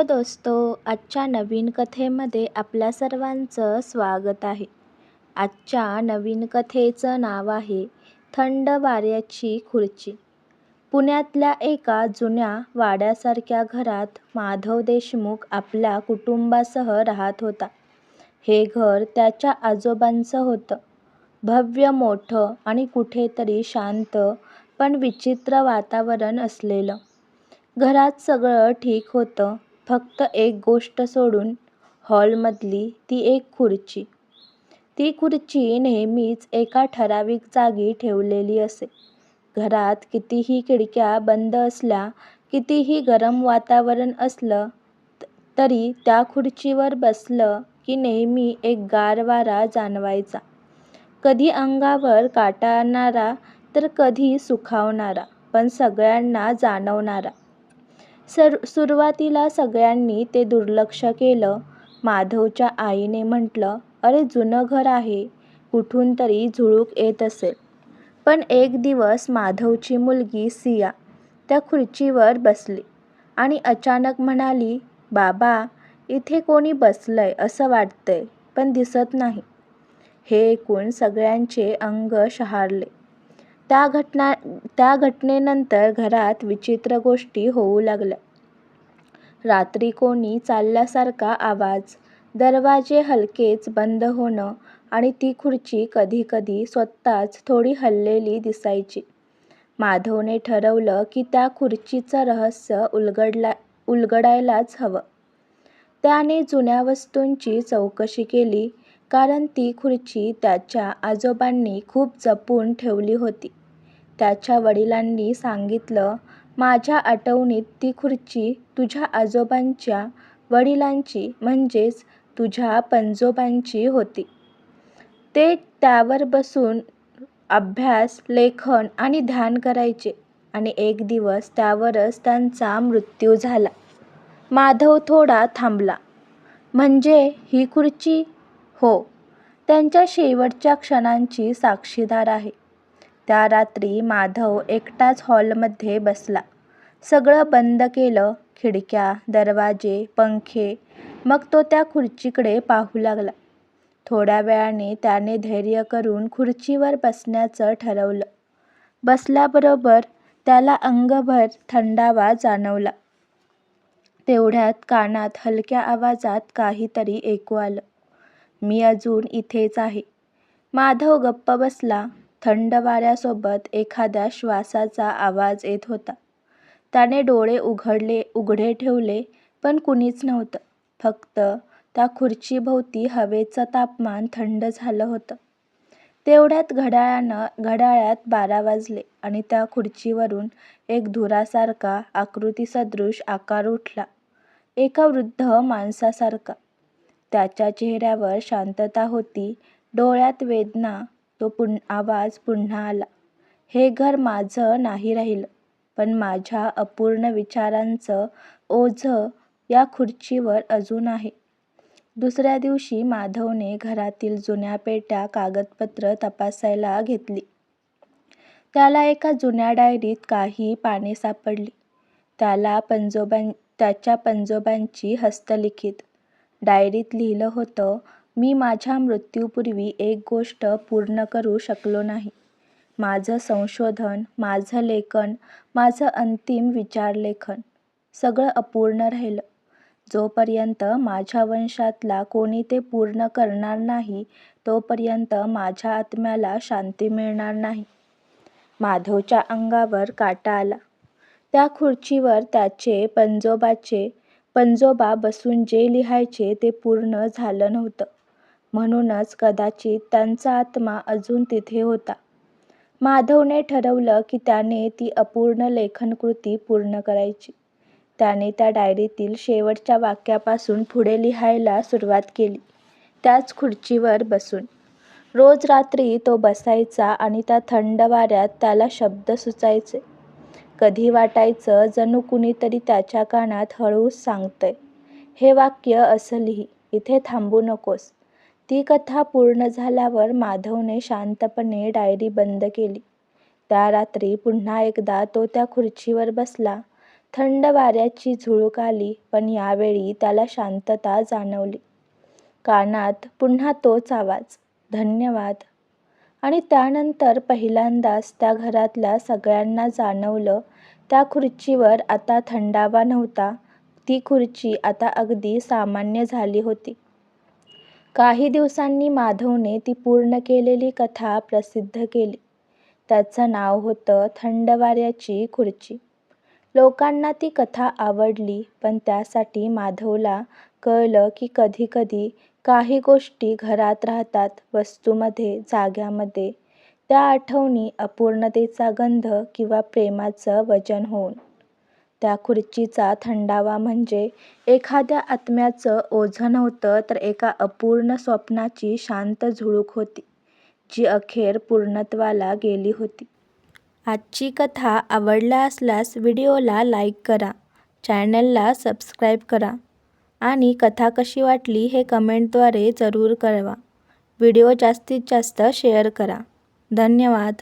Hello दोस्तो आजच्या नवीन कथेमध्ये आपल्या सर्वांचं स्वागत आहे. आजच्या नवीन कथेचं नाव आहे थंड वाऱ्याची खुर्ची. पुण्यातल्या एका जुन्या वाड्यासारख्या घरात माधव देशमुख आपल्या कुटुंबासह राहत होता. हे घर त्याच्या आजोबांचं होतं. भव्य मोठं आणि कुठेतरी शांत पण विचित्र वातावरण असलेलं. घरात सगळं ठीक होतं फक्त एक गोष्ट सोडून हॉलमधली ती एक खुर्ची. ती खुर्ची नेहमीच एका ठराविक जागी ठेवलेली असे. घरात कितीही खिडक्या बंद असल्या कितीही गरम वातावरण असलं तरी त्या खुर्चीवर बसलं की नेहमी एक गार वारा जाणवायचा. कधी अंगावर काटा आणणारा तर कधी सुखावणारा पण सगळ्यांना जाणवणारा. सर सुरुवातीला सगळ्यांनी ते दुर्लक्ष केलं. माधवच्या आईने म्हटलं अरे जुनं घर आहे. कुठून तरी झुळूक येत असेल. पण एक दिवस माधवची मुलगी सिया त्या खुर्चीवर बसली आणि अचानक म्हणाली बाबा इथे कोणी बसलंय असं वाटतंय पण दिसत नाही. हे ऐकून सगळ्यांचे अंग शहारले. त्या घटना त्या घटनेनंतर घरात विचित्र गोष्टी होऊ लागल्या. रात्री कोणी चालल्यासारखा आवाज दरवाजे हलकेच बंद होणं आणि ती खुर्ची कधीकधी स्वतःच थोडी हललेली दिसायची. माधवने ठरवलं की त्या खुर्चीचं रहस्य उलगडला उलगडायलाच हवं. त्याने जुन्या वस्तूंची चौकशी केली कारण ती खुर्ची त्याच्या आजोबांनी खूप जपून ठेवली होती. त्याच्या वडिलांनी सांगितलं माझ्या आठवणीत ती खुर्ची तुझ्या आजोबांच्या वडिलांची म्हणजेच तुझ्या पणजोबांची होती. ते त्यावर बसून अभ्यास लेखन आणि ध्यान करायचे आणि एक दिवस त्यावरच त्यांचा मृत्यू झाला. माधव थोडा थांबला. म्हणजे ही खुर्ची? हो. त्यांच्या शेवटच्या क्षणांची साक्षीदार आहे. त्या रात्री माधव एकटाच हॉलमध्ये बसला. सगळं बंद केलं खिडक्या दरवाजे पंखे. मग तो त्या खुर्चीकडे पाहू लागला. थोड्या वेळाने त्याने धैर्य करून खुर्चीवर बसण्याचं ठरवलं. बसल्याबरोबर त्याला अंगभर थंडावा जाणवला. तेवढ्यात कानात हलक्या आवाजात काहीतरी ऐकू आलं. मी अजून इथेच आहे. माधव गप्प बसला. थंड वाऱ्यासोबत एखाद्या श्वासाचा आवाज येत होता. त्याने डोळे उघडले उघडे ठेवले पण कुणीच नव्हतं. फक्त त्या खुर्चीभोवती हवेचं तापमान थंड झालं होतं. तेवढ्यात घड्याळानं घड्याळात बारा वाजले आणि त्या खुर्चीवरून एक धुरासारखा आकृतीसदृश आकार उठला. एका वृद्ध माणसासारखा. त्याच्या चेहऱ्यावर शांतता होती. डोळ्यात वेदना तो पुन आवाज पुन्हा आला. हे घर माझं नाही राहिलं पण माझ्या अपूर्ण विचारांचं ओझं या खुर्चीवर अजून आहे. दुसऱ्या दिवशी माधवने घरातील जुन्या पेट्या कागदपत्र तपासायला घेतली. त्याला एका जुन्या डायरीत काही पाने सापडली. त्याला पणजोबां त्याच्या पणजोबांची हस्तलिखित. डायरीत लिहिलं होतं मी माझ्या मृत्यूपूर्वी एक गोष्ट पूर्ण करू शकलो नाही. माझं संशोधन माझं लेखन माझं अंतिम विचारलेखन सगळं अपूर्ण राहिलं. जोपर्यंत माझ्या वंशातला कोणी ते पूर्ण करणार नाही तोपर्यंत माझ्या आत्म्याला शांती मिळणार नाही. माधवच्या अंगावर काटा आला. त्या खुर्चीवर त्याचे पणजोबाचे पणजोबा बसून जे लिहायचे ते पूर्ण झालं नव्हतं. म्हणूनच कदाचित त्यांचा आत्मा अजून तिथे होता. माधवने ठरवलं की त्याने ती अपूर्ण लेखनकृती पूर्ण करायची. त्याने त्या डायरीतील शेवटच्या वाक्यापासून पुढे लिहायला सुरुवात केली. त्याच खुर्चीवर बसून. रोज रात्री तो बसायचा आणि त्या थंड वाऱ्यात त्याला शब्द सुचायचे. कधी वाटायचं जणू कुणीतरी त्याच्या कानात हळूच सांगतंय हे वाक्य असं लिही इथे थांबू नकोस. ती कथा पूर्ण झाल्यावर माधवने शांतपणे डायरी बंद केली त्या रात्री पुन्हा एकदा तो त्या खुर्चीवर बसला थंड वाऱ्याची झुळूक आली पण यावेळी त्याला शांतता जाणवली. कानात पुन्हा तोच आवाज, धन्यवाद. आणि त्यानंतर पहिल्यांदाच त्या घरातल्या सगळ्यांना जाणवलं त्या खुर्चीवर आता थंडावा नव्हता. ती खुर्ची आता अगदी सामान्य झाली होती. काही दिवसांनी माधवने ती पूर्ण केलेली कथा प्रसिद्ध केली. त्याचं नाव होतं थंड वाऱ्याची खुर्ची. लोकांना ती कथा आवडली पण त्यासाठी माधवला कळलं की कधीकधी काही गोष्टी घरात राहतात, वस्तूमध्ये जाग्यामध्ये, त्या आठवणी अपूर्णतेचा गंध किंवा प्रेमाचं वजन होऊन. त्या खुर्चीचा थंडावा म्हणजे एखाद्या आत्म्याचं ओझं नव्हतं तर एका अपूर्ण स्वप्नाची शांत झुळूक होती, जी अखेर पूर्णत्वाला गेली होती. आजची कथा आवडला असल्यास व्हिडिओला लाईक करा, चॅनलला सबस्क्राईब करा आणि कथा कशी वाटली हे कमेंटद्वारे जरूर कळवा. व्हिडिओ जास्तीत जास्त शेअर करा. धन्यवाद.